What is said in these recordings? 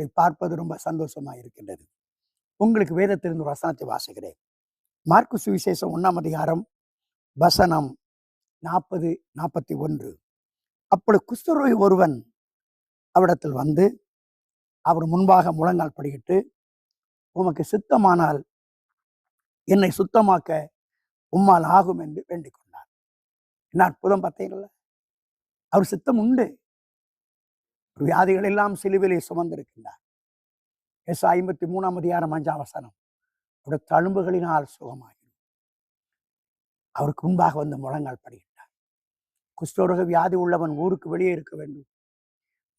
உங்களை பார்ப்பது ரொம்ப சந்தோஷமா இருக்கின்றது. உங்களுக்கு வேதத்திலிருந்து ஒரு வசனத்தை வாசுகிறேன் மார்க்கு சுவிசேஷம் ஒன்றாம் அதிகாரம் வசனம் நாற்பது நாற்பத்தி ஒன்று அப்பொழுது குஷ்டரோகி ஒருவன் அவரிடத்தில் வந்து அவர் முன்பாக முழங்கால் படிக்கிட்டு உமக்கு சித்தமானால் என்னை சுத்தமாக்க உம்மால் ஆகும் என்று வேண்டிக் கொண்டார். என்ன அற்புதம் பார்த்தீங்களா அவர் சித்தம் உண்டு. வியாதிகள் எல்லாம் சிலுவிலே சுமந்திருக்கின்றார். எஸ் ஐம்பத்தி மூணாம் அதிகாரம் அஞ்சாம் வசனம். அவருடைய தழும்புகளினால் சுகமாகி அவருக்கு முன்பாக வந்து முழங்கால் படுகின்றார் குஷ்டரோக வியாதி உள்ளவன் ஊருக்கு வெளியே இருக்க வேண்டும்.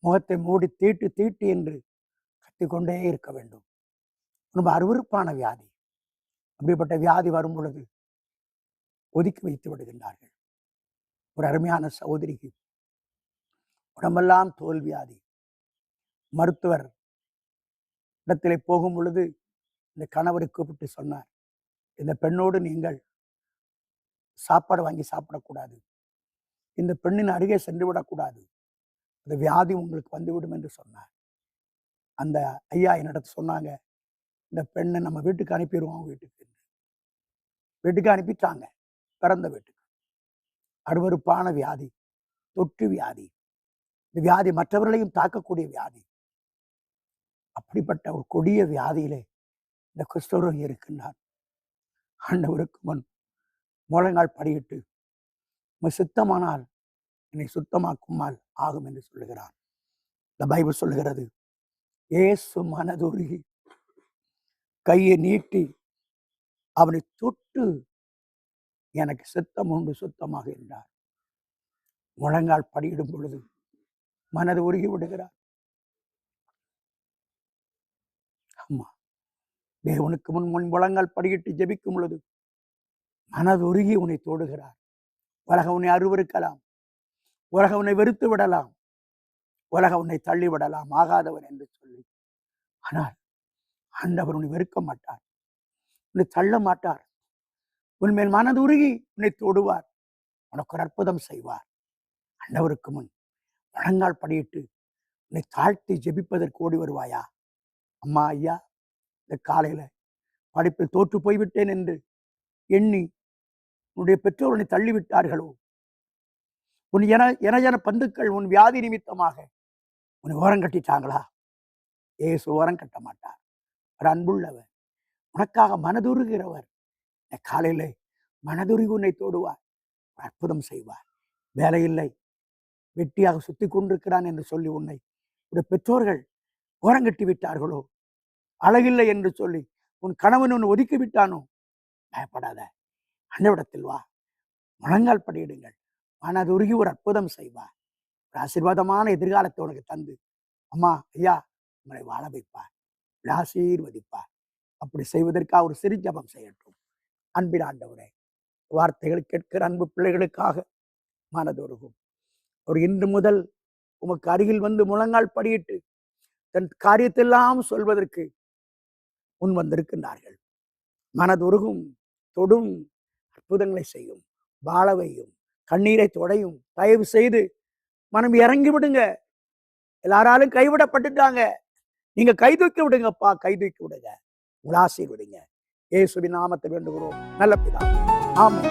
முகத்தை மூடி தீட்டு தீட்டு என்று கத்திக்கொண்டே இருக்க வேண்டும். ரொம்ப அருவருப்பான வியாதி. அப்படிப்பட்ட வியாதி வரும் பொழுது ஒதுக்கி வைத்து விடுகின்றார்கள். ஒரு அருமையான சகோதரிக்கு உடம்பெல்லாம் தோல் வியாதி மருத்துவர் இடத்திலே போகும் பொழுது இந்த கணவரை கூப்பிட்டு சொன்னார் இந்த பெண்ணோடு நீங்கள் சாப்பாடு வாங்கி சாப்பிடக்கூடாது. இந்த பெண்ணின் அருகே சென்று விடக்கூடாது. அந்த வியாதி உங்களுக்கு வந்துவிடும் என்று சொன்னார். அந்த ஐயா என்னிடத்து சொன்னாங்க இந்த பெண்ணை நம்ம வீட்டுக்கு அனுப்பிடுவோம் வீட்டுக்கு வீட்டுக்கு அனுப்பிட்டாங்க பிறந்த வீட்டுக்கு. அருவருப்பான வியாதி தொற்று வியாதி. இந்த வியாதி மற்றவர்களையும் தாக்கக்கூடிய வியாதி. அப்படிப்பட்ட ஒரு கொடிய வியாதியிலே இந்த குஷ்டரோகி இருக்கின்றார். ஆண்டவருக்கு முன் முழங்கால் படியிட்டு உங்கள் சுத்தமானால் என்னை சுத்தமாக்குமால் ஆகும் என்று சொல்லுகிறார். இந்த பைபிள் சொல்லுகிறது ஏசு மனதுருகி கையை நீட்டி அவனை தொட்டு எனக்கு சித்தம் உண்டு சுத்தமாக என்றார். முழங்கால் படியிடும் பொழுது மனது உருகி விடுகிறார். ஆமா. தேவனுக்கு முன் முன் முழங்கால் படியிட்டு ஜெபிக்கும் பொழுது மனது உருகி உன்னை தொடுகிறார். உலக உன்னை அருவருக்கலாம். உலக உன்னை வெறுத்து விடலாம். உலக உன்னை தள்ளி விடலாம். ஆகாதவன் என்று சொல்லி. ஆனால் ஆண்டவர் உன்னை வெறுக்க மாட்டார். உன்னை தள்ள மாட்டார். உன்மேல் மனது உருகி உன்னை தொடுவார். உனக்கு ஒரு அற்புதம் செய்வார். ஆண்டவருக்கு முன் முழங்கால் படியிட்டு உன்னை தாழ்த்தி ஜெபிப்பதற்கு ஓடி வருவாயா? அம்மா ஐயா இந்த காலையில படிப்பில் தோற்று போய்விட்டேன் என்று எண்ணி உன்னுடைய பெற்றோர் உன்னை தள்ளிவிட்டார்களோ? உன் என என என பந்துக்கள் உன் வியாதி நிமித்தமாக உன்னை ஓரம் கட்டிட்டாங்களா? ஏசு ஓரம் கட்ட மாட்டார். ஒரு அன்புள்ளவர். உனக்காக மனதுருகிறவர். இந்த காலையில மனதுருகி உன்னை தோடுவார். அற்புதம் செய்வார். வேலையில்லை வெட்டியாக சுத்தி கொண்டிருக்கிறான் என்று சொல்லி உன்னை உடைய பெற்றோர்கள் ஓரங்கட்டி விட்டார்களோ? அழகில்லை என்று சொல்லி உன் கணவன் உன்னை ஒதுக்கி விட்டானோ? பயப்படாத. அண்டவிடத்தில் வா. முழங்கால் படியிடுங்கள். மனதுருகி ஒரு அற்புதம் செய்வா. ஒரு ஆசீர்வாதமான எதிர்காலத்தை உனக்கு தந்து. அம்மா ஐயா உங்களை வாழ வைப்பார் உங்களை ஆசீர்வதிப்பார் அப்படி செய்வதற்காக ஒரு சிறு ஜபம் செய்யட்டும். அன்பின் ஆண்டவரே வார்த்தைகள் கேட்கிற அன்பு பிள்ளைகளுக்காக மனதுருகும் ஒரு இன்று முதல் உமக்கு அருகில் வந்து முழங்கால் படியிட்டு தன் காரியத்தெல்லாம் சொல்வதற்கு முன் வந்திருக்கின்றார்கள். மனதுருகும் தொடும் அற்புதங்களை செய்யும் வாழவையும் கண்ணீரை தொடையும் தயவு செய்து மனம் இறங்கி விடுங்க. எல்லாராலும் கைவிடப்பட்டுட்டாங்க. நீங்க கை தூக்கி விடுங்கப்பா கை தூக்கி விடுங்க. உங்களை விடுங்க. இயேசுவின் நாமத்தை வேண்டுகிறோம். நல்ல பிதா. ஆமாம்